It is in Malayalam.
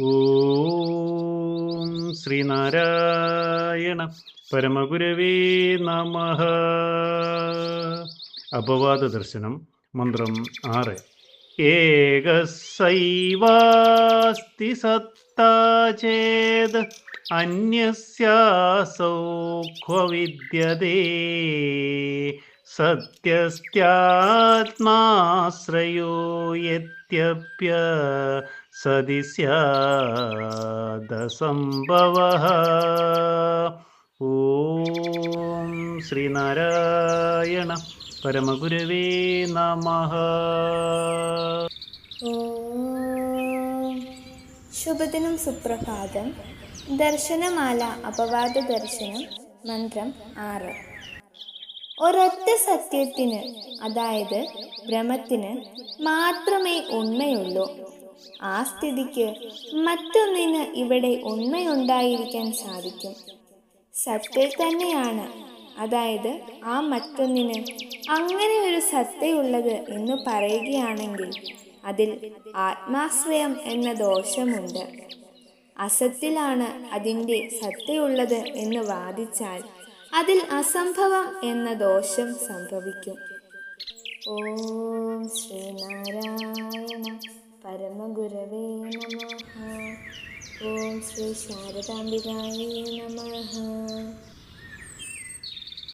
ഓം ശ്രീനാരായണ പരമഗുരവേ നമ. അപവാദ ദർശനം മന്ത്രം ആറ്. ഏകസൈവാസ്തി സത്താചേത് അന്യസ്യാസൗഖ്യവിദ്യതേ അന്യസ്യാസൗഖ്യ വിദ്യതേ സത്യസ്ത്യാത്മാശ്രയോ യത്യപ്യ സതി സ്യാദസംഭവ ഓം ശ്രീനാരായണ പരമഗുരുവേ നമ. ശുഭദിനം സുപ്രഭാതം ദർശനമാല അപവാദ ദർശനം മന്ത്രം ആറ് ഒരൊറ്റ സത്യത്തിന് അതായത് ഭ്രമത്തിന് മാത്രമേ ഉണ്മയുള്ളൂ. ആ സ്ഥിതിക്ക് മറ്റൊന്നിന് ഇവിടെ ഉണ്മയുണ്ടായിരിക്കാൻ സാധിക്കും. സത്തയിൽ തന്നെയാണ്. അതായത് ആ മറ്റൊന്നിന് അങ്ങനെ ഒരു സത്തയുള്ളത് എന്ന് പറയുകയാണെങ്കിൽ അതിൽ ആത്മാശ്രയം എന്ന ദോഷമുണ്ട്. അസത്തിലാണ് അതിന്റെ സത്തയുള്ളത് എന്ന് വാദിച്ചാൽ അതിൽ അസംഭവം എന്ന ദോഷം സംഭവിക്കും. ഓം ശ്രീനാരായണ പരമഗുരവേ നമ. ഓം ശ്രീ ശാരദാംബികായേ നമ.